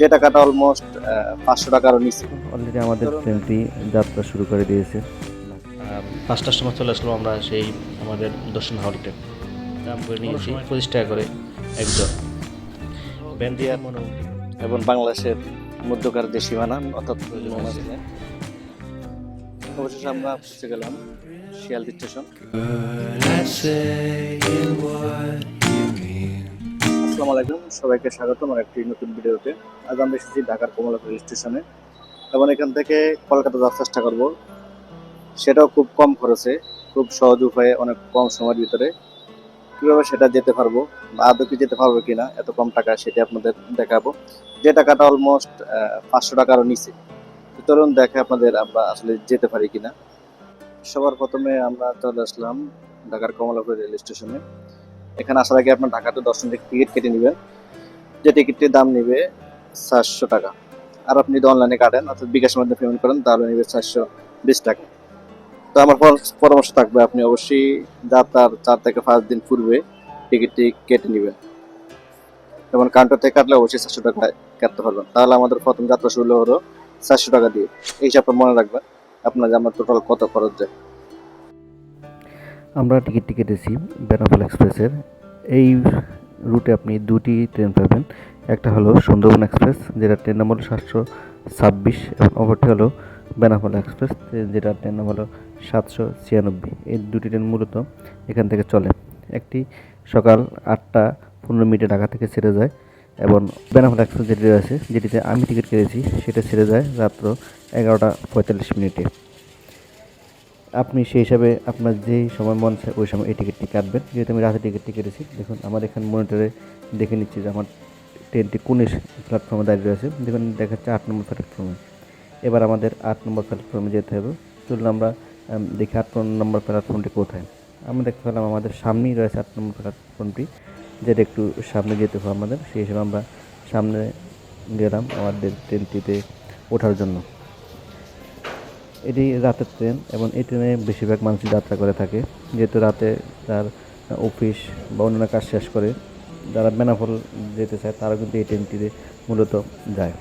যে টাকাটা অলমোস্ট পাঁচশো টাকারও নিচে। অলরেডি আমাদের ট্রেনটি যাত্রা শুরু করে দিয়েছে। পাঁচটার সময় চলে আসলাম আমরা সেই আমাদের দর্শন হলটে দাম করে নিয়েছি পঁচিশ টাকা করে একজন ব্যান দিয়ে মনে এবং বাংলাদেশের মধ্যকার যে সীমানা অর্থাৎ অবশেষে আমরা পৌঁছে গেলাম শিয়ালদি স্টেশন। আসসালামু আলাইকুম। সবাইকে স্বাগত আমার একটি নতুন ভিডিওতে। আজ আমরা এসেছি ঢাকার কমলাপুর স্টেশনে এবং এখান থেকে কলকাতা যাওয়ার চেষ্টা করব। সেটাও খুব কম খরচে, খুব সহজ উপায়ে, অনেক কম সময়ের ভিতরে। কীভাবে সেটা যেতে পারব বা আদৌ কি যেতে পারব কিনা, এত কম টাকা সেটা আপনাদের দেখাবো। যে টাকাটা অলমোস্ট পাঁচশো টাকারও নিচে। চলুন দেখে আপনাদের আমরা আসলে যেতে পারি কিনা। সবার প্রথমে আমরা চলে আসলাম ঢাকার কমলাপুর রেল স্টেশনে এখানে আসার আগে আপনার ঢাকাতে দর্শন টিকিট কেটে নেবেন। যে টিকিটটির দাম নেবে চারশো টাকা। আর আপনি যদি অনলাইনে কাটেন, অর্থাৎ বিকাশের মধ্যে পেমেন্ট করেন, তাহলে নেবে চারশো বিশ টাকা। তো আমার পর- পরামর্শ থাকবে, আপনি অবশ্যই যাত্রার চার থেকে পাঁচ দিন পূর্বে টিকিটটি কেটে নেবেন। এবং কাউন্টার থেকে কাটলে অবশ্যই চারশো টাকা কাটতে পারবেন। তাহলে আমাদের প্রথম যাত্রা শুরু হলো চারশো টাকা দিয়ে। এই হিসাবটা মনে রাখবেন, আপনার যে আমার টোটাল কত খরচ যায়। আমরা টিকিটটি কেটেছি বেনাপোল এক্সপ্রেসের। এই রুটে আপনি দুটি ট্রেন পাবেন। একটা হলো সুন্দরবন এক্সপ্রেস, যেটা ট্রেন নম্বর সাতশো ছাব্বিশ, এবং অপরটি হলো বেনাপোল এক্সপ্রেস, যেটা ট্রেন নম্বর হলো সাতশো ছিয়ানব্বই। এই দুটি ট্রেন মূলত এখান থেকে চলে। একটি সকাল আটটা পনেরো মিনিটে ঢাকা থেকে ছেড়ে যায়, এবং বেনাপোল এক্সপ্রেস যেটি রয়েছে, যেটিতে আমি টিকিট কেটেছি, সেটা ছেড়ে যায় রাত্র এগারোটা পঁয়তাল্লিশ মিনিটে। আপনি সেই হিসাবে আপনার যেই সময় মন চায়, ওই সময় এই টিকিটটি কাটবেন। যেহেতু আমি রাতে টিকিটটি কেটেছি, দেখুন, আমার এখানে মনিটরে দেখে নিচ্ছি যে আমার ট্রেনটি কোন প্ল্যাটফর্মে দাঁড়িয়ে রয়েছে। দেখুন, দেখাচ্ছে আট নম্বর প্ল্যাটফর্মে এবার আমাদের আট নম্বর প্ল্যাটফর্মে যেতে হবে। চলুন আমরা দেখি আট নম্বর প্ল্যাটফর্মটি কোথায়। আমরা দেখতে পেলাম আমাদের সামনেই রয়েছে আট নম্বর প্ল্যাটফর্মটি যেটা একটু সামনে যেতে হবে আমাদের। সেই হিসেবে আমরা সামনে গেলাম আমাদের ট্রেনটিতে ওঠার জন্য। এটি রাতের ট্রেন এবং এই ট্রেনে বেশিরভাগ মানুষ যাত্রা করে থাকে। যেহেতু রাতে তার অফিস বা অন্যান্য কাজ শেষ করে, যারা বেনাফল যেতে চায় তারা কিন্তু এই ট্রেনটিতে মূলত যায়।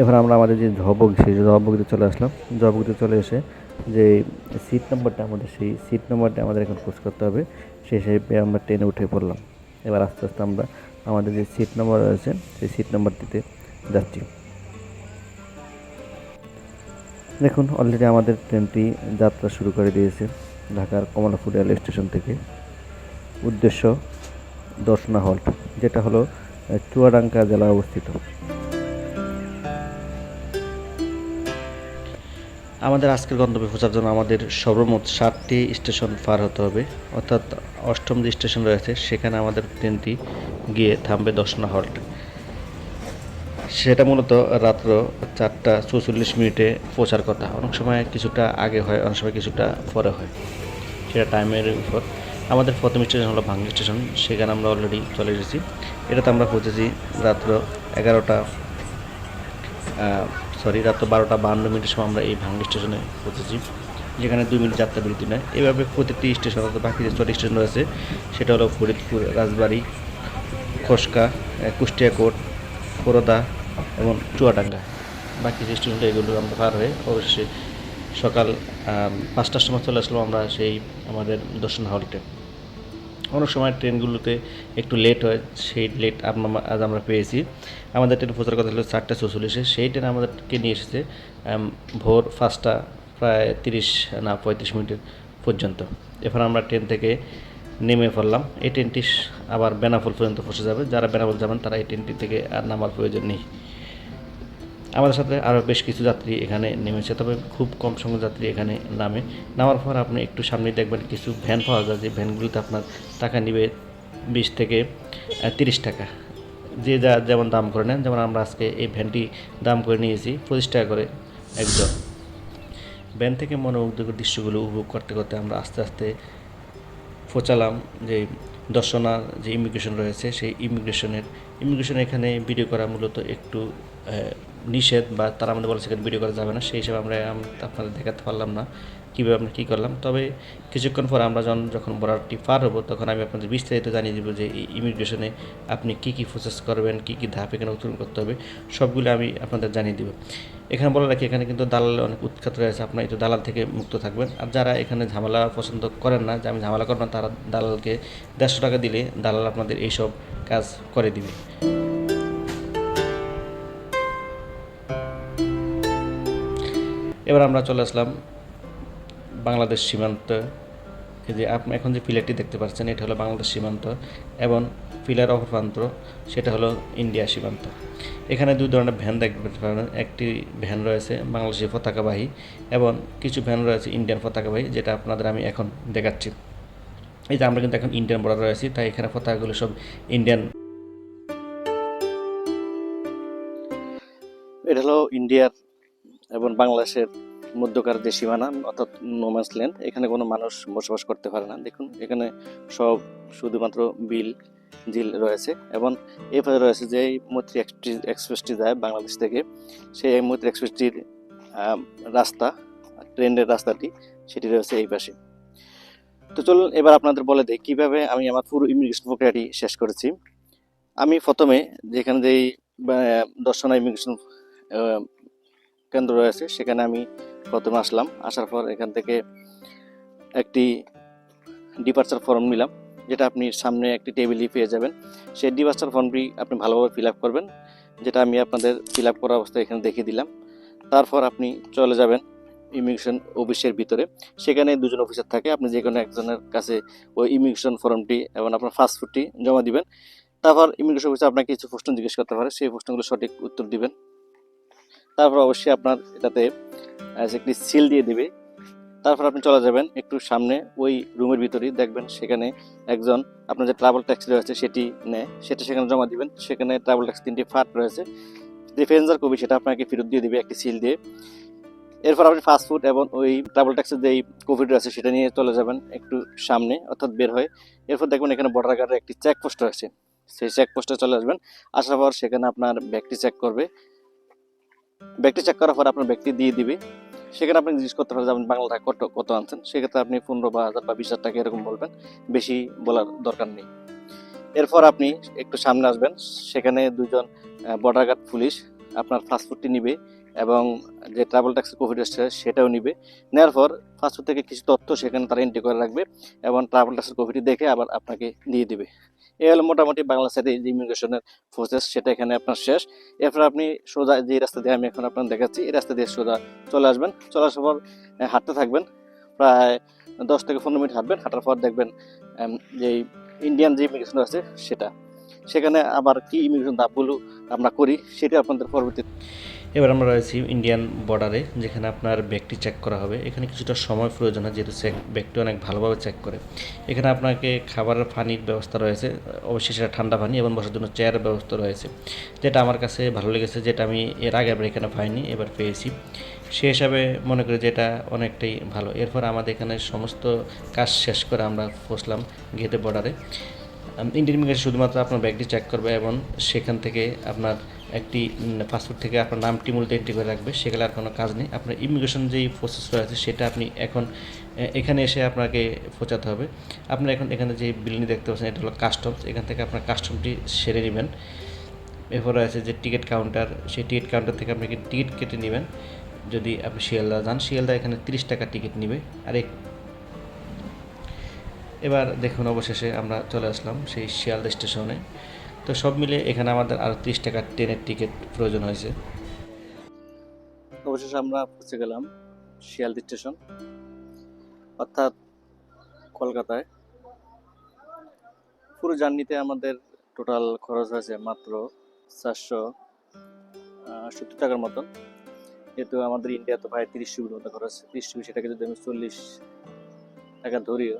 এবার আমরা আমাদের যে ঝবক সেই ঝবকিতে চলে আসলাম। ঝবকিতে চলে এসে যে সিট নম্বরটা আমাদের সেই সিট নম্বরটা আমাদের এখন খোঁজ করতে হবে। সেই হিসেবে আমরা ট্রেনে উঠে পড়লাম। এবার আস্তে আস্তে আমরা আমাদের যে সিট নম্বর রয়েছে, সেই সিট নম্বরটিতে যাচ্ছি। দেখুন অলরেডি আমাদের ট্রেনটি যাত্রা শুরু করে দিয়েছে ঢাকার কমলাপুর রেল স্টেশন থেকে। উদ্দেশ্য দর্শনা হল্ট যেটা হলো আহ, চুয়াডাঙ্গা জেলায় অবস্থিত। আমাদের আজকের গন্তব্যে পৌঁছার জন্য আমাদের সর্বমোট সাতটি স্টেশন পার হতে হবে। অর্থাৎ অষ্টম যে স্টেশন রয়েছে সেখানে আমাদের ট্রেনটি গিয়ে থামবে দর্শনা হল্ট সেটা মূলত রাত্র চারটা চৌচল্লিশ মিনিটে পৌঁছার কথা। অনেক সময় কিছুটা আগে হয়, অনেক সময় কিছুটা পরে হয়। সেটা টাইমের উপর। আমাদের প্রথম স্টেশন হলো ভাঙ্গি স্টেশন সেখানে আমরা অলরেডি চলে এসেছি। এটাতে আমরা পৌঁছেছি রাত্র এগারোটা সরি রাত্র বারোটা বাহান্ন মিনিটের সময় আমরা এই ভাঙ্গি স্টেশনে পৌঁছেছি, যেখানে দুই মিনিট যাত্রা বিরতি নয়। এভাবে প্রতিটি স্টেশন অর্থাৎ বাকি যে ছটি স্টেশন রয়েছে, সেটা হলো ফরিদপুর, রাজবাড়ি, খোসকা, কুষ্টিয়া কোট ফোরদা এবং চুয়াডাঙ্গা। বাকি যে স্টেশনটা, এগুলো আমরা পার হয়ে অবশ্যই সকাল পাঁচটার সময় চলে আসলাম আমরা সেই আমাদের দর্শন হলটে অনেক সময় ট্রেনগুলোতে একটু লেট হয়, সেই লেট আজ আমরা পেয়েছি। আমাদের ট্রেন পৌঁছার কথা ছিল চারটা চৌচল্লিশে। সেই ট্রেন আমাদেরকে নিয়ে এসেছে ভোর পাঁচটা, প্রায় তিরিশ না পঁয়ত্রিশ মিনিট পর্যন্ত। এরপর আমরা ট্রেন থেকে নেমে পড়লাম। এই ট্রেনটি আবার বেনাফল পর্যন্ত পৌঁছে যাবে। যারা বেনাফল যাবেন, তারা এই ট্রেনটি থেকে আর নামার প্রয়োজন নেই। আমাদের সাথে আরও বেশ কিছু যাত্রী এখানে নেমেছে, তবে খুব কম সংখ্যক যাত্রী এখানে নামে। নামার পর আপনি একটু সামনে দেখবেন কিছু ভ্যান পাওয়া যায়, যে ভ্যানগুলিতে আপনার টাকা নিবে বিশ থেকে তিরিশ টাকা। যে যা যেমন দাম করে নেন, যেমন আমরা আজকে এই ভ্যানটি দাম করে নিয়েছি, পঁচিশ টাকা করে একজন ভ্যান থেকে মনোমুগ্ধকর দৃশ্যগুলো উপভোগ করতে করতে আমরা আস্তে আস্তে পৌঁছালাম যে দর্শনার যে ইমিগ্রেশন রয়েছে, সেই ইমিগ্রেশনের ইমিগ্রেশন এখানে ভিডিও করা মূলত একটু নিষেধ বা তারা আমাদের বলেছে ভিডিও করা যাবে না, সেই হিসাবে আমরা আপনাদের দেখাতে পারলাম না কীভাবে আমরা কী করলাম। তবে কিছুক্ষণ পর আমরা যখন যখন বর্ডারটি পার হব, তখন আমি আপনাদের বিস্তারিত জানিয়ে দেবো যে এই ইমিগ্রেশনে আপনি কী কী প্রসেস করবেন, কী কী ধাপ এখানে উত্তোলন করতে হবে, সবগুলো আমি আপনাদের জানিয়ে দেবো। এখানে বলে রাখি, এখানে কিন্তু দালাল অনেক উৎখাত রয়েছে, আপনার একটু দালাল থেকে মুক্ত থাকবেন। আর যারা এখানে ঝামেলা পছন্দ করেন না, যে আমি ঝামেলা করব না, তারা দালালকে দেড়শো টাকা দিলে দালাল আপনাদের এইসব কাজ করে দিবে। এবার আমরা চলে আসলাম বাংলাদেশ সীমান্ত। যে আপনি এখন যে পিলারটি দেখতে পাচ্ছেন, এটা হলো বাংলাদেশ সীমান্ত এবং পিলার অপর প্রান্ত সেটা হলো ইন্ডিয়া সীমান্ত। এখানে দুই ধরনের ভ্যান দেখতে পারেন। একটি ভ্যান রয়েছে বাংলাদেশের পতাকাবাহী এবং কিছু ভ্যান রয়েছে ইন্ডিয়ান পতাকাবাহী, যেটা আপনাদের আমি এখন দেখাচ্ছি। এই যে আমরা কিন্তু এখন ইন্ডিয়ান বর্ডার রয়েছি, তাই এখানে পতাকাগুলো সব ইন্ডিয়ান। এটা হলো ইন্ডিয়ার এবং বাংলাদেশের মধ্যকার যে সীমানা, অর্থাৎ নোম্যান্স ল্যান্ড এখানে কোনো মানুষ বসবাস করতে পারে না। দেখুন, এখানে সব শুধুমাত্র বিল ঝিল রয়েছে এবং এরপরে রয়েছে যে মৈত্রী এক্সপ্রেস এক্সপ্রেসটি যায় বাংলাদেশ থেকে, সেই মৈত্রী এক্সপ্রেসটির রাস্তা, ট্রেনের রাস্তাটি, সেটি রয়েছে এই পাশে। তো চলুন এবার আপনাদের বলে দিই কীভাবে আমি আমার পুরো ইমিগ্রেশন প্রক্রিয়াটি শেষ করেছি। আমি প্রথমে যেখানে যেই দর্শনা ইমিগ্রেশন কেন্দ্র রয়েছে, সেখানে আমি প্রথমে আসলাম। আসার পর এখান থেকে একটি ডিপার্চার ফর্ম নিলাম, যেটা আপনি সামনে একটি টেবিলই পেয়ে যাবেন। সেই ডিপার্চার ফর্মটি আপনি ভালোভাবে ফিল করবেন, যেটা আমি আপনাদের ফিল আপ করা অবস্থায় এখানে দেখিয়ে দিলাম। তারপর আপনি চলে যাবেন ইমিগ্রেশন অফিসের ভিতরে। সেখানে দুজন অফিসার থাকে, আপনি যে কোনো একজনের কাছে ওই ইমিগ্রেশন ফর্মটি এবং আপনার ফাস্টফুডটি জমা দিবেন। তারপর ইমিগ্রেশন অফিসার আপনাকে কিছু প্রশ্ন জিজ্ঞেস করতে পারে, সেই প্রশ্নগুলো সঠিক উত্তর দিবেন। তারপর অবশ্যই আপনার এটাতে একটি সিল দিয়ে দিবে। তারপর আপনি চলে যাবেন একটু সামনে, ওই রুমের ভিতরেই। দেখবেন সেখানে একজন, আপনার যে ট্রাভেল ট্যাক্সি রয়েছে সেটি নেয়। সেটা সেখানে জমা দিবেন। সেখানে ট্রাভেল ট্যাক্স তিনটি ফাট রয়েছে। যে ফেন্সার কপি সেটা আপনাকে ফেরত দিয়ে দিবে একটি সিল দিয়ে। এরপর আপনি ফাস্টফুড এবং ওই ট্রাভেল ট্যাক্সের যে কোভিড রয়েছে সেটা নিয়ে চলে যাবেন একটু সামনে, অর্থাৎ বের হয়ে। এরপর দেখবেন এখানে বর্ডার গার্ডের একটি চেকপোস্ট রয়েছে। সেই চেকপোস্টে চলে আসবেন। আসার পর সেখানে আপনার ব্যাগটি চেক করবে। ব্যাগটি চেক করার পর আপনার ব্যক্তি দিয়ে দিবে। সেখানে আপনি জিজ্ঞেস করতে পারেন যে আপনি বাংলা টাকা কত কত আনছেন? সেক্ষেত্রে আপনি পনেরো বা হাজার বা বিশ হাজার টাকা এরকম বলবেন। বেশি বলার দরকার নেই। এরপর আপনি একটু সামনে আসবেন। সেখানে দুজন বর্ডার গার্ড পুলিশ আপনার ফাস্টফুডটি নিবে এবং যে ট্রাভেল ট্যাক্সি কোভিড সেটাও নিবে। নেওয়ার পর ফাস্টফুড থেকে কিছু তথ্য সেখানে তারা এন্ট্রি করে রাখবে এবং ট্রাভেল ট্যাক্সের কোভিডটি দেখে আবার আপনাকে দিয়ে দিবে। এই হলো মোটামুটি বাংলা সাইডে যে ইমিগ্রেশনের প্রসেস সেটা এখানে আপনার শেষ। এরপর আপনি সোজা যে রাস্তা দিয়ে আমি এখন আপনার দেখাচ্ছি এই রাস্তা দিয়ে সোজা চলে আসবেন। চলে আসার পর হাঁটতে থাকবেন। প্রায় দশ থেকে পনেরো মিনিট হাঁটবেন। হাঁটার পর দেখবেন আম, যে ইন্ডিয়ান যে ইমিগ্রেশন আছে সেটা। সেখানে আবার কি ইমিগ্রেশন ধাপগুলো আমরা করি সেটা আপনাদের পরবর্তী এবার আমরা রয়েছি ইন্ডিয়ান বর্ডারে, যেখানে আপনার ব্যাগটি চেক করা হবে। এখানে কিছুটা সময় প্রয়োজন হয়, যেহেতু চেক ব্যাগটি অনেক ভালোভাবে চেক করে। এখানে আপনাকে খাবারের পানির ব্যবস্থা রয়েছে অবশ্যই সেটা ঠান্ডা পানি এবং বসার জন্য চেয়ারের ব্যবস্থা রয়েছে। যেটা আমার কাছে ভালো লেগেছে, যেটা আমি এর আগে এবার এখানে পাইনি, এবার পেয়েছি। সে হিসাবে মনে করি যে এটা অনেকটাই ভালো। এরপর আমাদের এখানে সমস্ত কাজ শেষ করে আমরা পৌঁছলাম গেটে বর্ডারে। ইন্ডিয়ান ইমিগ্রেশন শুধুমাত্র আপনার ব্যাগটি চেক করবে এবং সেখান থেকে আপনার একটি পাসপোর্ট থেকে আপনার নামটি মূলত এন্ট্রি করে রাখবে। সেগুলো আর কোনো কাজ নেই। আপনার ইমিগ্রেশন যেই প্রসেস রয়েছে, সেটা আপনি এখন এখানে এসে আপনাকে পৌঁছাতে হবে। আপনার এখন এখানে যে বিল্ডিং দেখতে পাচ্ছেন, এটা হলো কাস্টমস এখান থেকে আপনার কাস্টমটি সেরে নেবেন। এরপর আছে যে টিকিট কাউন্টার সেই টিকিট কাউন্টার থেকে আপনি টিকিট কেটে নেবেন। যদি আপনি শিয়ালদা যান, শিয়ালদা এখানে তিরিশ টাকা টিকিট নেবে। আর এবার দেখুন অবশেষে আমরা চলে আসলাম সেই শিয়ালদা স্টেশনে। তো সব মিলে এখানে আমাদের আরও তিরিশ টাকার ট্রেনের টিকিট প্রয়োজন হয়েছে। অবশেষে আমরা পৌঁছে গেলাম শিয়ালদি স্টেশন, অর্থাৎ কলকাতায়। পুরো জার্নিতে আমাদের টোটাল খরচ হয়েছে মাত্র চারশো সত্তর টাকার মতন। যেহেতু আমাদের ইন্ডিয়াতে প্রায় তিরিশ রুপির মতো খরচ, তিরিশ রুপি সেটাকে যদি আমি চল্লিশ টাকা ধরিও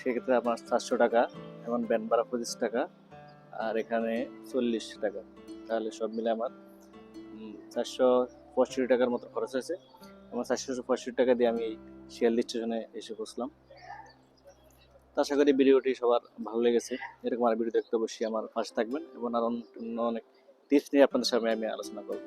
সেক্ষেত্রে আপনার চারশো টাকা এবং ব্যান ভাড়া পঁচিশ টাকা, আর এখানে চল্লিশ টাকা। তাহলে সব মিলে আমার চারশো পঁয়ষট্টি টাকার মতো খরচ হয়েছে। এবং চারশো পঁয়ষট্টি টাকা দিয়ে আমি শিয়ালদি স্টেশনে এসে বসলাম। তো আশা করি ভিডিওটি সবার ভালো লেগেছে। এরকম আর ভিডিও দেখতে অবশ্যই আমার পাশে থাকবেন এবং আর অন্য অনেক টিপস নিয়ে আপনাদের সামনে আমি আলোচনা করব।